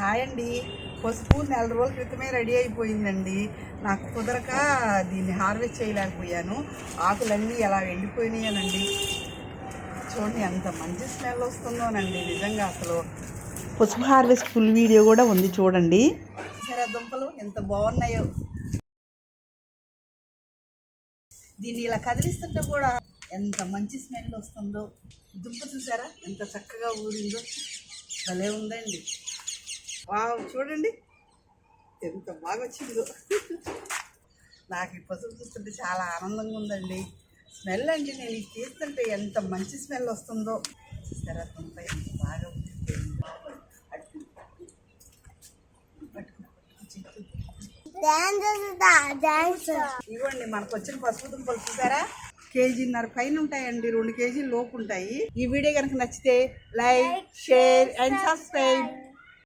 Hi అండి. పసుపు నెల రోజుల క్రితమే రెడీ అయిపోయిందండి. నాకు కుదరక దీన్ని హార్వెస్ట్ చేయలేకపోయాను. ఆకులన్నీ ఎలా ఎండిపోయినాయనండి. చూడండి ఎంత మంచి స్మెల్ వస్తుందోనండి నిజంగా అసలు. పసుపు హార్వెస్ట్ ఫుల్ వీడియో కూడా ఉంది చూడండి. సరే దుంపలు ఎంత బాగున్నాయో. దీన్ని ఇలా కదిలిస్తుంటే కూడా ఎంత మంచి స్మెల్ వస్తుందో. దుంప చూసారా? ఎంత చక్కగా ఊరిందో. భలే ఉందండి. వావ్ చూడండి. ఎంత బాగా వచ్చిందో నాకు ఈ పసుపు చూస్తుంటే చాలా ఆనందంగా ఉందండి. స్మెల్ అండి నేను ఇది తీస్తుంటే ఎంత మంచి స్మెల్ వస్తుందో. చూసారా ఎంత బాగా. ఇవ్వండి మనకు వచ్చిన పసుపు దుంపలు చూసారా? కేజీన్నర పైన ఉంటాయండి రెండు కేజీలు లోపు ఉంటాయి. ఈ వీడియో కనుక నచ్చితే లైక్ షేర్ అండ్ సబ్స్క్రైబ్